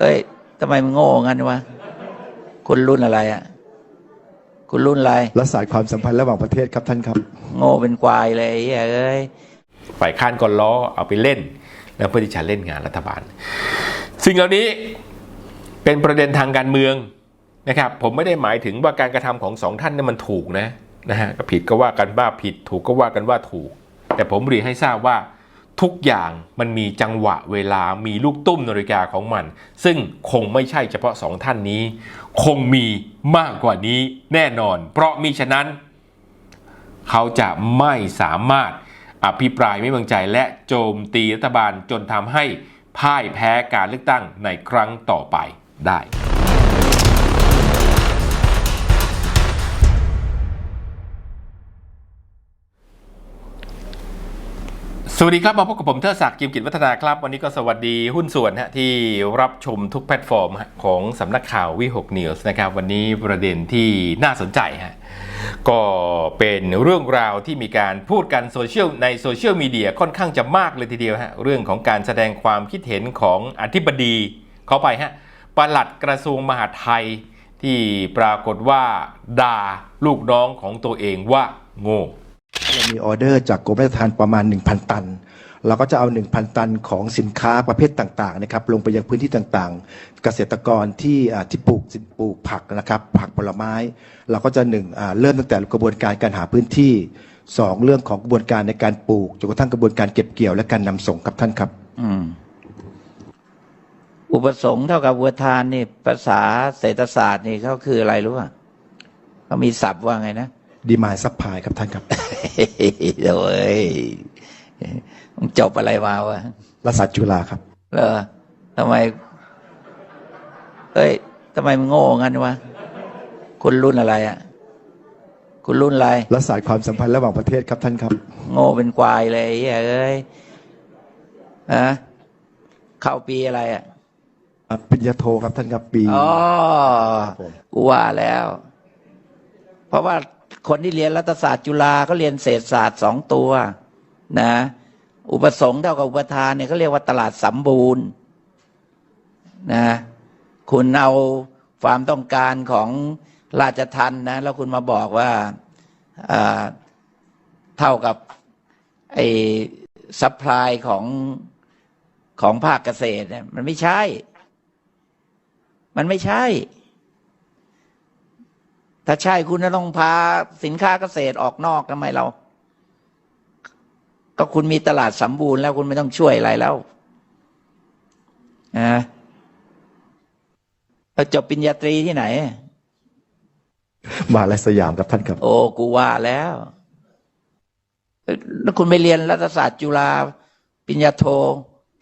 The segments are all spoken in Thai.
เอ้ยทำไมมันโง่งั้นวะคุณรุ่นอะไรอะ คุณรุ่นอะไรรักษาความสัมพันธ์ระหว่างประเทศครับท่านครับ โง่เป็นควายเลยไอ้เหี้ยเอ้ยฝ่ายค้านก็ล้อเอาไปเล่น แล้วเพื่อที่จะเล่นงานรัฐบาล สิ่งเหล่านี้เป็นประเด็นทางการเมืองนะครับ ผมไม่ได้หมายถึงว่าการกระทำของสองท่านเนี่ยมันถูกนะนะฮะก็ผิดก็ว่ากันว่าผิดถูกก็ว่ากันว่าถูก แต่ผมเรียนให้ทราบว่า ทุกอย่างมันมีจังหวะเวลามีลูกตุ้มนาฬิกาของมัน ซึ่งคงไม่ใช่เฉพาะสองท่านนี้ คงมีมากกว่านี้แน่นอน เพราะมิฉะนั้น เขาจะไม่สามารถอภิปรายไม่วางใจและโจมตีรัฐบาลจนทำให้พ่ายแพ้การเลือกตั้งในครั้งต่อไปได้ สวัสดีครับมาพบกับผมเทิดศักดิ์กิมกิจวัฒนาครับ วันนี้ก็สวัสดีหุ้นส่วนฮะที่รับชมทุกแพลตฟอร์มของสำนักข่าววิหกนิวส์นะครับ วันนี้ประเด็นที่น่าสนใจฮะก็เป็นเรื่องราวที่มีการพูดกันโซเชียลในโซเชียลมีเดียค่อนข้างจะมากเลยทีเดียวฮะเรื่องของการแสดงความคิดเห็นของอธิบดีเขาไปฮะปลัดกระทรวงมหาดไทยที่ปรากฏว่าด่าลูกน้องของตัวเองว่าโง่ เรามีออเดอร์จากกรมราชทัณฑ์ประมาณ 1,000 ตัน เราก็จะเอา 1,000 ตันของสินค้าประเภทต่างๆนะครับลงไปยังพื้นที่ต่างๆ เกษตรกรที่อ่าที่ปลูกปลูกผักนะครับผักผลไม้ เราก็จะหนึ่งอ่าเริ่มตั้งแต่กระบวนการการหาพื้นที่สองเรื่องของกระบวนการในการปลูกจนกระทั่งกระบวนการเก็บเกี่ยวและการนำส่งครับท่านครับ อืม อุปสงค์เท่ากับวัวทานนี่ภาษาเศรษฐศาสตร์นี่เขาคืออะไรรู้ป่ะเขามีศัพท์ว่าไงนะ ดีมาซัพพลายครับท่านครับเดี๋ยวเอ้ยจบอะไรมาวะรัศาสตร์จุฬาครับเหรอทำไม เอ้ยทำไมมันโง่งั้นวะคุณรุ่นอะไรอะ คุณรุ่นอะไรรัฐศาสตร์ความสัมพันธ์ระหว่างประเทศครับท่านครับ โง่เป็นควายเลยไอ้เฮ้ยอะเข้าปีอะไรอะอ่าปริญญาโทครับท่านครับปีอ๋อกูว่าแล้ว เพราะว่า คนที่เรียนรัฐศาสตร์จุฬาเขาเรียนเศรษฐศาสตร์สองตัวนะ อุปสงค์เท่ากับอุปทานเนี่ยเขาเรียกว่าตลาดสมบูรณ์นะคุณเอาความต้องการของราชทันนะ แล้วคุณมาบอกว่าอ่าเท่ากับไอ้ซัพพลายของของภาคเกษตรเนี่ยมันไม่ใช่ มันไม่ใช่ ถ้าใช่คุณจะต้องพาสินค้าเกษตรออกนอกทำไมเรา ก็คุณมีตลาดสมบูรณ์แล้วคุณไม่ต้องช่วยอะไรแล้วนะแล้วจบปริญญาตรีที่ไหนมหาลัยสยามครับท่านครับ โอ้กูว่าแล้วเอ้ยแล้วคุณไปเรียนรัฐศาสตร์จุฬาปริญญาโท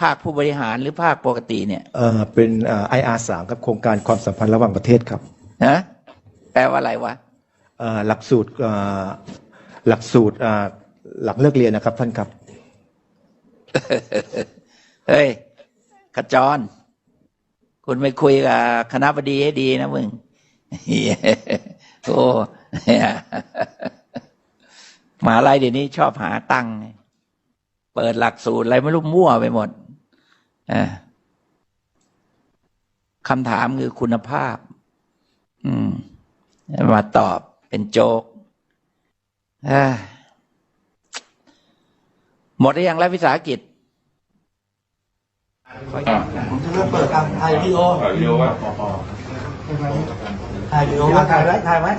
ภาคผู้บริหารหรือภาคปกติเนี่ย เอ่อเป็นไออาร์สามครับโครงการความสัมพันธ์ระหว่างประเทศครับ ฮะ แปลว่าอะไรวะเอ่อหลักสูตรเอ่อหลักสูตรอ่าหลังเลิกเรียนนะครับท่านครับ เฮ้ยขจร คุณไปคุยกับคณะบดีให้ดีนะมึงเหี้ยโอ้เนี่ยมหาลัยเดี๋ยวนี้ชอบหาตังค์ไงเปิดหลักสูตรอะไรไม่รู้มั่วไปหมดอ่าคำถามคือคุณภาพ อืม มาตอบเป็นโจกหมดหรือยังแล้ววิสาหกิจผมจะเริ่มเปิดการถ่ายวีดีโอถ่ายวีดีโอถ่ายวีดีโอถ่ายไว้ถ่ายไว้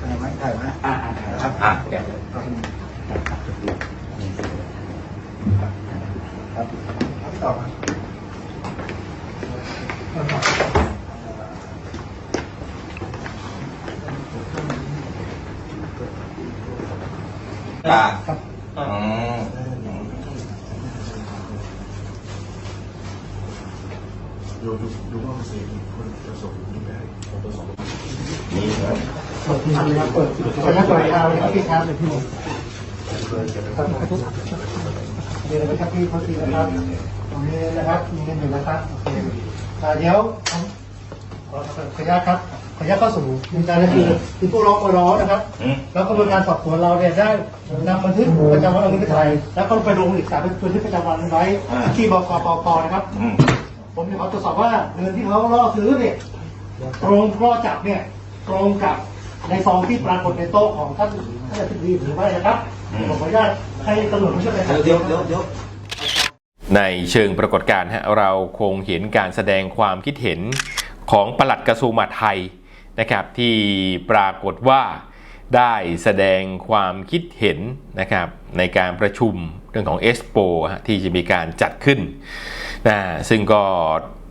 ถ่ายไว้ถ่ายไว้อ่าครับอ่าครับต่อมา ตาครับอืมเสียงคนปิดทีวีครับเปิดขออนุญาตเปิดทางเลยครับพี่ครับเลยพี่ผมเดี๋ยวนะครับพี่เขาทีนะครับตรงนี้นะครับมีเงินอยู่นะครับโอเคอ่เดี๋ยวผม ขอขออนุญาตครับ ขออนุญาตเข้าสู่การก็คือคือผู้ร้องมาร้องนะครับ แล้วกระบวนการสอบสวนเราเนี่ยได้นำบันทึกประจำวันเอาไว้ไปถ่ายแล้วก็ไปลงเอกสารเป็นบันทึกประจำวันไว้ที่บกปปนะครับ ผมจะขอตรวจสอบว่าเงินที่เขาล่อซื้อเนี่ยตรงล่อจับเนี่ยตรงกับในซองที่ปรากฏในโต๊ะของท่านท่านอธิบดีหรือไม่นะครับผมขออนุญาตให้ตำรวจมาช่วยกันเดี๋ยวเดี๋ยวเดี๋ยวในเชิงปรากฏการณ์ฮะเราคงเห็นการแสดงความคิดเห็น ของปลัดกระทรวงมหาดไทยนะครับที่ปรากฏว่าได้แสดงความคิดเห็นนะครับในการประชุมเรื่องของเอ p โปที่จะมีการจัดขึ้นนะซึ่งก็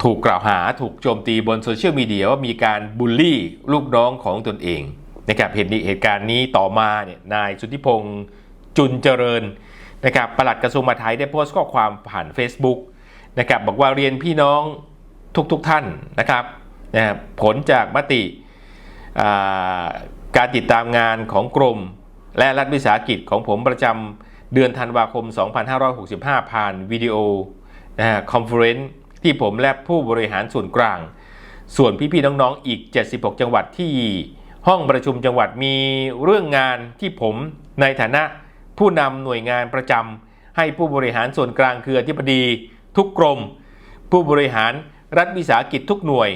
ถูกกล่าวหาถูกโจมตีบนโซเชียลมีเดียว่ามีการบูลลี่ลูกน้องของตนเองนะครับเหตุนี้เหตุการณ์นี้ต่อมาเนี่ยนายสุทธิพงษ์จุนเจริญนะครับปลัดกระทรวงมหาดไทยได้โพสต์ข้อความผ่าน Facebook นะครับบอกว่าเรียนพี่น้องทุกๆทท่านนะครับ นะผลจากมติการติดตามงานของกรม และรัฐวิสาหกิจของผมประจำเดือนธันวาคม 2565 ผ่านวิดีโอนะฮะคอนเฟอเรนซ์ที่ผมและผู้บริหารส่วนกลาง ส่วนพี่ๆน้องๆอีก 76 จังหวัดที่ห้องประชุมจังหวัดมีเรื่องงานที่ผมในฐานะผู้นำหน่วยงานประจำให้ผู้บริหารส่วนกลางคืออธิบดีทุกกรม ผู้บริหารรัฐวิสาหกิจทุกหน่วย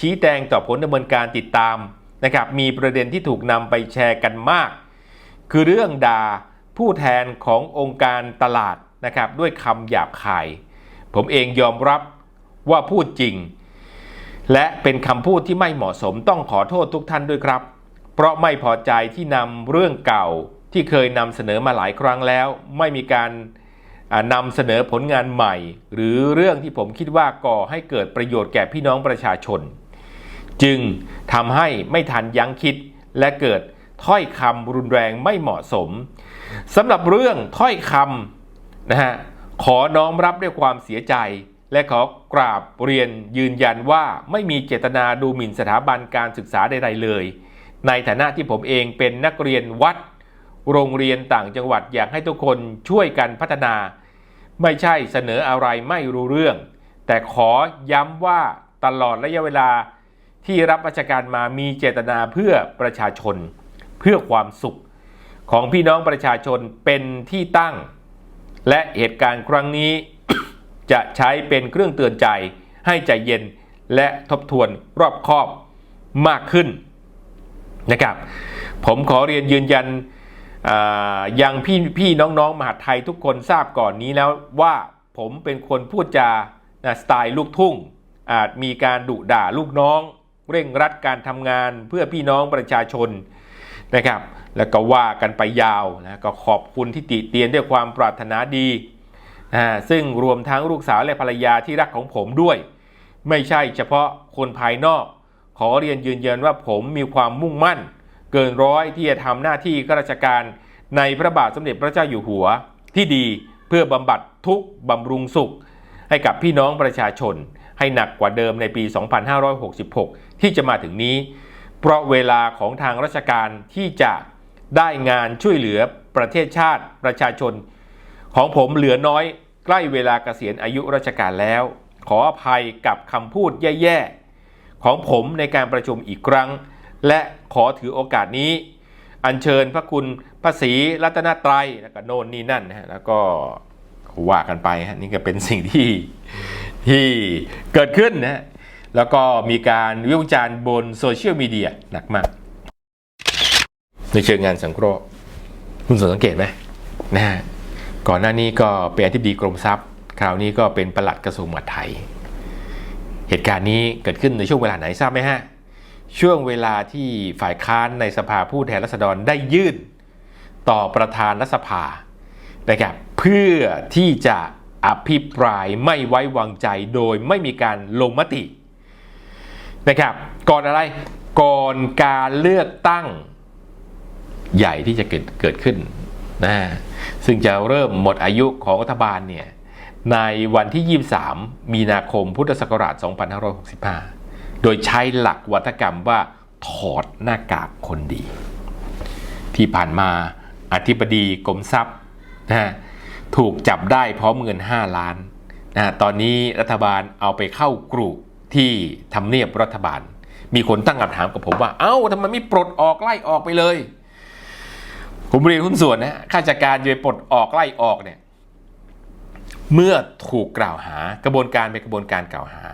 ชี้แจงต่อผลดำเนินการติดตามนะครับมีประเด็นที่ถูกนำไปแชร์กันมาก คือเรื่องด่าผู้แทนขององค์การตลาดนะครับด้วยคำหยาบคาย ผมเองยอมรับว่าพูดจริง และเป็นคำพูดที่ไม่เหมาะสมต้องขอโทษทุกท่านด้วยครับ เพราะไม่พอใจที่นำเรื่องเก่าที่เคยนำเสนอมาหลายครั้งแล้ว ไม่มีการนำเสนอผลงานใหม่ หรือเรื่องที่ผมคิดว่าก่อให้เกิดประโยชน์แก่พี่น้องประชาชน จึงทำให้ไม่ทันยั้งคิดและเกิดถ้อยคำรุนแรงไม่เหมาะสมสำหรับเรื่องถ้อยคำนะฮะขอน้อมรับด้วยความเสียใจ และขอกราบเรียนยืนยันว่าไม่มีเจตนาดูหมิ่นสถาบันการศึกษาใดๆเลย ในฐานะที่ผมเองเป็นนักเรียนวัด โรงเรียนต่างจังหวัดอยากให้ทุกคนช่วยกันพัฒนา ไม่ใช่เสนออะไรไม่รู้เรื่อง แต่ขอย้ำว่าตลอดระยะเวลา ที่รับราชการมามีเจตนาเพื่อประชาชน เพื่อความสุขของพี่น้องประชาชนเป็นที่ตั้ง และเหตุการณ์ครั้งนี้ จะใช้เป็นเครื่องเตือนใจให้ใจเย็นและทบทวนรอบคอบมากขึ้นนะครับ ผมขอเรียนยืนยันอ่ายังพี่พี่น้องๆ มหาไทยทุกคนทราบก่อนนี้แล้วว่าผมเป็นคนพูดจานะสไตล์ลูกทุ่ง อาจมีการดุด่าลูกน้อง เร่งรัดการทำงานเพื่อพี่น้องประชาชนนะครับ แล้วก็ว่ากันไปยาวนะก็ขอบคุณที่ติเตียนด้วยความปรารถนาดีอ่าซึ่งรวมทั้งลูกสาวและภรรยาที่รักของผมด้วย ไม่ใช่เฉพาะคนภายนอก ขอเรียนยืนยันว่าผมมีความมุ่งมั่น เกินร้อยที่จะทำหน้าที่ข้าราชการในพระบาทสมเด็จพระเจ้าอยู่หัวที่ดีเพื่อบำบัดทุกบำรุงสุข ให้กับพี่น้องประชาชนให้หนักกว่าเดิมในปี 2566 ที่จะมาถึงนี้ เพราะเวลาของทางราชการที่จะได้งานช่วยเหลือประเทศชาติประชาชน ของผมเหลือน้อยใกล้เวลาเกษียณอายุราชการแล้ว ขออภัยกับคำพูดแย่ๆ ของผมในการประชุมอีกครั้ง และขอถือโอกาสนี้ อัญเชิญพระคุณพระศรีรัตนตรัยแล้วก็โน่นนี่นั่นนะแล้วก็ว่ากันไปฮะนี่ก็เป็นสิ่งที่ที่เกิดขึ้นนะ แล้วก็มีการวิวจารณ์บนโซเชียลมีเดียหนักมาก ในเชิงงานสังเคราะห์คุณสังเกตไหมนะฮะก่อนหน้านี้ก็เป็นอธิบดีกรมทรัพย์ คราวนี้ก็เป็นประหลัดกระทรวงมหาดไทย เหตุการณ์นี้เกิดขึ้นในช่วงเวลาไหนทราบไหมฮะ ช่วงเวลาที่ฝ่ายค้านในสภาผู้แทนราษฎรได้ยื่น ต่อประธานรัฐสภานะครับเพื่อที่จะอภิปรายไม่ไว้วางใจโดยไม่มีการลงมติ นะครับ ก่อนอะไรก่อนการเลือกตั้งใหญ่ที่จะเกิดเกิดขึ้นนะซึ่งจะเริ่มหมดอายุของรัฐบาลเนี่ยในวันที่ 23 มีนาคมพุทธศักราช 2565 โดยใช้หลักวัฒกรรมว่าถอดหน้ากากคนดี ที่ผ่านมาอธิบดีกรมทรัพย์นะฮะถูกจับได้พร้อมเงิน 5 ล้านนะฮะตอนนี้รัฐบาลเอาไปเข้ากรุ ที่ทำเนียบรัฐบาล มีคนตั้งคำถามกับผมว่า เอ้าทำไมไม่ปลดออกไล่ออกไปเลยผมเรียนหุ้นส่วนนะข้าราชการจะไปปลดออกไล่ออกเนี่ยเมื่อถูกกล่าวหากระบวนการเป็นกระบวนการกล่าวหา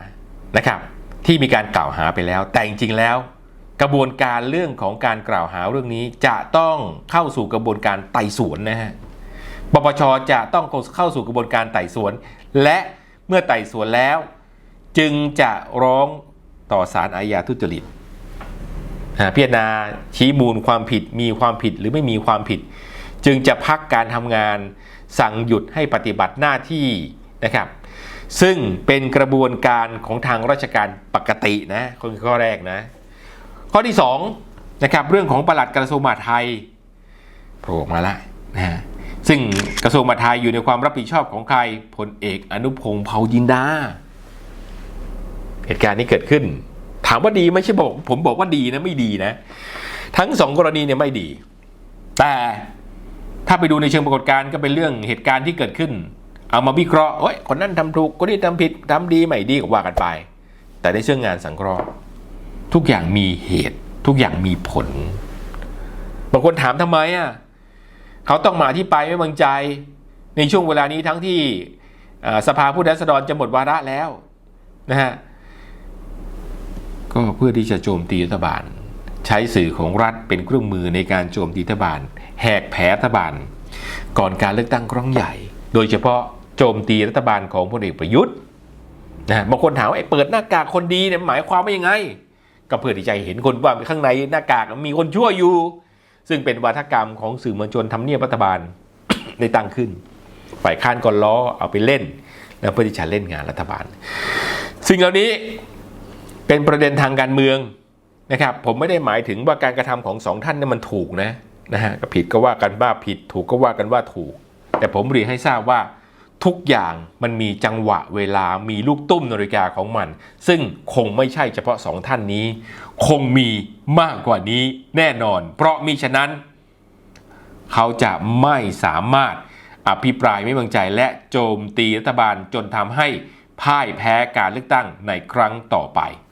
นะครับ ที่มีการกล่าวหาไปแล้ว แต่จริงๆแล้ว กระบวนการเรื่องของการกล่าวหาเรื่องนี้จะต้องเข้าสู่กระบวนการไต่สวนนะฮะปปชจะต้องเข้าสู่กระบวนการไต่สวน และเมื่อไต่สวนแล้ว จึงจะร้องต่อศาลอาญาทุจริตพิจารณาชี้มูลความผิดมีความผิดหรือไม่มีความผิด จึงจะพักการทำงานสั่งหยุดให้ปฏิบัติหน้าที่นะครับ ซึ่งเป็นกระบวนการของทางราชการปกตินะข้อแรกนะ ข้อที่2นะครับเรื่องของประหลัดกระทรวงมหาดไทยโผล่มาแล้วนะฮะซึ่งกระทรวงมหาดไทยอยู่ในความรับผิดชอบของใครพลเอกอนุพงศ์เผ่าจินดา เหตุการณ์นี้เกิดขึ้น ถามว่าดีไม่ใช่บอก ผมบอกว่าดีนะไม่ดีนะ ทั้งสองกรณีเนี่ยไม่ดี แต่ถ้าไปดูในเชิงปรากฏการณ์ก็เป็นเรื่องเหตุการณ์ที่เกิดขึ้น เอามาวิเคราะห์โอ้ยคนนั้นทำถูกคนนี้ทำผิดทำดีไม่ดีก็ว่ากันไป แต่ในเชิงงานสังเคราะห์ ทุกอย่างมีเหตุ ทุกอย่างมีผลบางคนถามทำไมอะเขาต้องมาที่ไปไม่บังใจ ในช่วงเวลานี้ทั้งที่สภาผู้แทนราษฎรจะหมดวาระแล้วนะฮะ ก็เพื่อที่จะโจมตีรัฐบาล ใช้สื่อของรัฐเป็นเครื่องมือในการโจมตีรัฐบาล แหกแผลรัฐบาล ก่อนการเลือกตั้งครั้งใหญ่ โดยเฉพาะโจมตีรัฐบาลของพลเอกประยุทธ์นะบางคนถามว่าไอ้เปิดหน้ากากคนดีเนี่ยหมายความว่ายังไง ก็เพื่อที่จะเห็นคนว่าข้างในหน้ากากมีคนชั่วอยู่ ซึ่งเป็นวาทกรรมของสื่อมวลชนทำเนียบรัฐบาลได้ตั้งขึ้น ฝ่ายค้านก็ล้อเอาไปเล่น แล้วเพื่อที่จะเล่นงานรัฐบาล สิ่งเหล่านี้ เป็นประเด็นทางการเมืองนะครับผมไม่ได้หมายถึงว่าการกระทำของสองท่านเนี่ยมันถูกนะนะฮะผิดก็ว่ากันว่าผิดถูกก็ว่ากันว่าถูก แต่ผมเรียนให้ทราบว่าทุกอย่างมันมีจังหวะเวลามีลูกตุ้มนาฬิกาของมัน ซึ่งคงไม่ใช่เฉพาะสองท่านนี้ คงมีมากกว่านี้แน่นอน เพราะมิฉะนั้น เขาจะไม่สามารถอภิปรายไม่วางใจและโจมตีรัฐบาลจนทำให้พ่ายแพ้การเลือกตั้งในครั้งต่อไป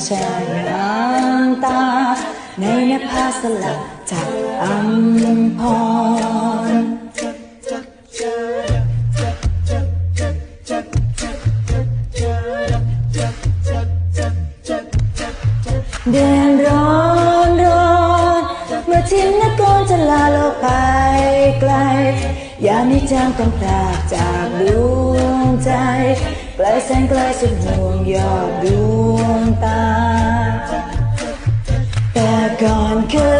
รามชายงามตา ในนภาสลับจากอัมพรแดนร้อนร้อนเมื่อทิ้งนครจะลาโลกไปไกล ยามนี้จางต้องพรากจากดวงใจไกลแสนไกลสุดห่วงยอดดวง ก่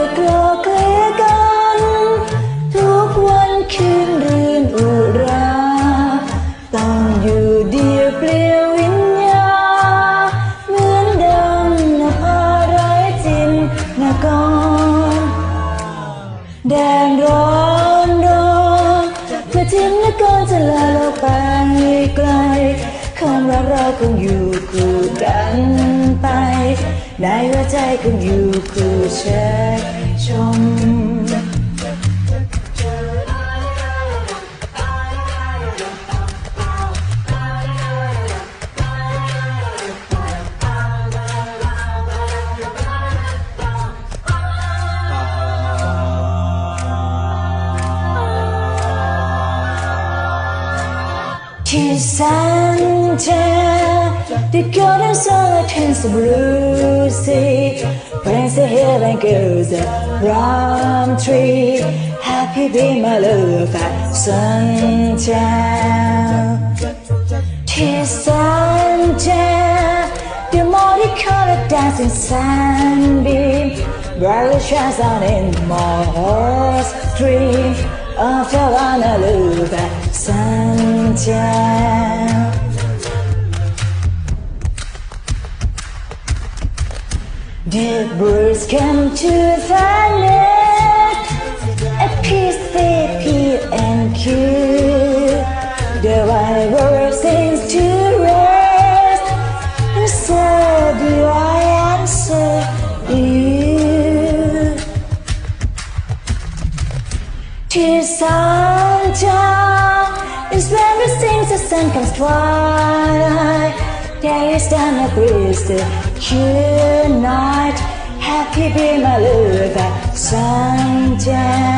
ในหัวใจคงอยู่คู่เชยชม The curtains are the tense blue sea. Prince Prancing hill and goes the plum tree. Happy be my love, sunshine. Tis sunshine, the multicolored dancing sunbeam. Brightly shines on in my heart's dream. After one, I love sunshine. The birds come to the nest, a peace they peel and cute. The white bird sings to rest, and so do I answer you. To is when we sing the sun comes twilight. There is done a breeze Good night, happy be my lover, sunshine.